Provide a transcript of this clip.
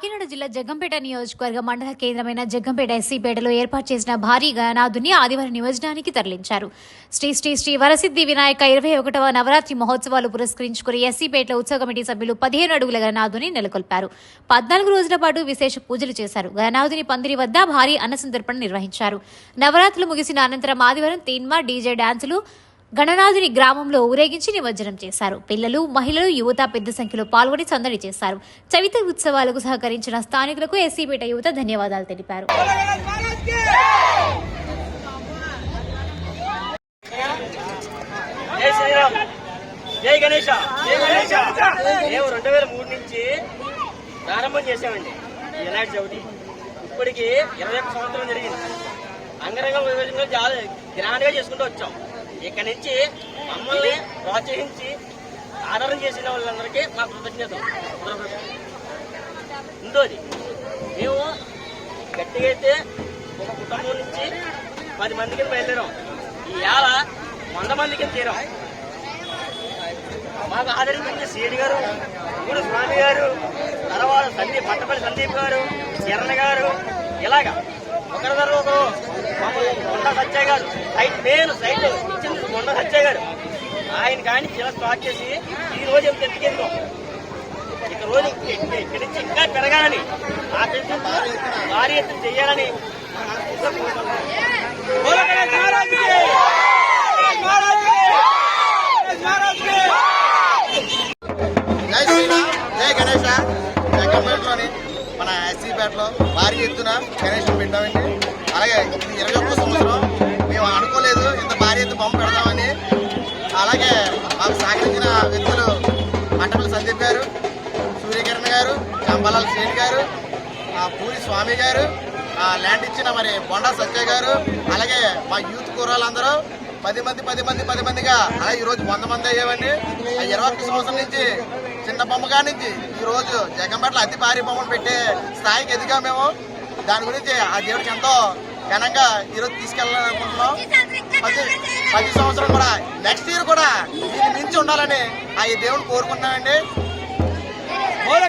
కాకినాడ జిల్లా జగ్గంపేట నియోజకవర్గ మండల కేంద్రమైన జగ్గంపేట ఎస్సీపేటలో ఏర్పాటు చేసిన భారీ గణనాథుని ఆదివారం నిమజ్జనానికి తరలించారు. శ్రీ శ్రీ శ్రీ వరసిద్ధి వినాయక ఇరవై ఒకటవ నవరాత్రి మహోత్సవాలు పురస్కరించుకుని ఎస్సీపేటలో ఉత్సవ కమిటీ సభ్యులు పదిహేను అడుగుల గణనాథుని నెలకొల్పారు. పద్నాలుగు రోజుల పాటు విశేష పూజలు చేశారు. గణనాథుని పందిరి వద్ద భారీ అన్నసంతర్పణ నిర్వహించారు. నవరాత్రులు ముగిసిన అనంతరం ఆదివారం తీన్మా డీజే డాన్సులు గణనాథుని గ్రామంలో ఊరేగించి నిమజ్జనం చేశారు. పిల్లలు మహిళలు యువత పెద్ద సంఖ్యలో పాల్గొని సందడి చేశారు. చవిత ఉత్సవాలకు సహకరించిన స్థానికులకు ఎస్సీపేట యువత ధన్యవాదాలు తెలిపారు. జై గణేష. జై గణేష. మేము రెండు వేల మూడు నుంచి ప్రారంభం చేసామండి వినాయక చవితి? ఇప్పటికి ఇరవై ఒక్క సంవత్సరం జరిగింది. అంగరంగ విభజనలో గ్రాండ్గా చేసుకుంటూ వచ్చాం. ఇక్కడి నుంచి మమ్మల్ని ప్రోత్సహించి ఆదరణ చేసిన వాళ్ళందరికీ మా కృతజ్ఞత ఇంకోది మేము గట్టిగా అయితే ఒక కుటుంబం నుంచి పది మందికి బయలుదేరాం. ఈ ఏళ వంద మందికి తీరాం మాకు ఆదరించిన సీడి గారు మూడు స్వామి గారు తర్వాత సందీప్ పట్టపల్లి సందీప్ గారు చరణ్ గారు ఇలాగా ఒకరి తర్వాత ఒకరు కొండ సత్య గారు. సైట్ నేను సైట్. ఇచ్చింది కొండ సత్య గారు. ఆయన కానీ ఇలా స్టార్ట్ చేసి ఈ రోజు ఎంత ఎత్తుకెళ్ళాం ఇక రోజు ఇక్కడి నుంచి ఇంకా పెరగాలని ఆ పెంచు భారీ ఎత్తున చేయాలని బోలో గణేష్. మహారాజ్కి! జై శ్రీరామ్ జై గణేష జగ్గంపేటలోని మన ఎస్సీపేటలో భారీ ఎత్తున గణేష్ పెట్టామండి. అలాగే మాకు సహకరించిన వ్యక్తులు మంటపల్లి సందీప్ గారు సూర్యకిరణ్ గారు అంబలాల్ శ్రేణి గారు పూరి స్వామి గారు ఆ ల్యాండ్ ఇచ్చిన మరి బొండా సత్య గారు అలాగే మా యూత్ కూరలందరూ పది మంది పది మంది పది మందిగా అలాగే ఈరోజు వంద మంది అయ్యేవండి ఇరవై ఒక్క సంవత్సరం నుంచి చిన్న బొమ్మగా నుంచి ఈరోజు రోజు అతి భారీ బొమ్మను పెట్టే స్థాయికి ఎదిగా మేము. దాని గురించి ఆ దేవుడికి ఎంతో ఘనంగా ఈరోజు తీసుకెళ్ళాలనుకుంటున్నాం ప్రతి ప్రతి సంవత్సరం కూడా నెక్స్ట్ ఇయర్ కూడా దీన్ని మించి ఉండాలని ఆ దేవుని కోరుకుంటున్నామండి